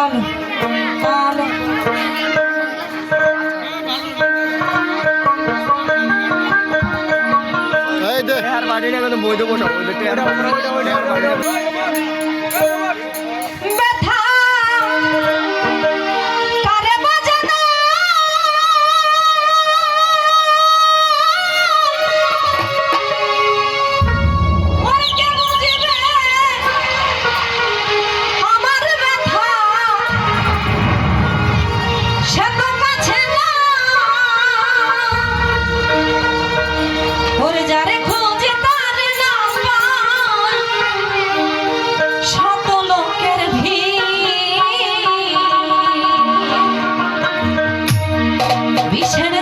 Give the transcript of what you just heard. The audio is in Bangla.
আলো আলো এই দে আর বাড়ি না কিন্তু বইতে বসা বইতে টেয়ার Beach Tennis.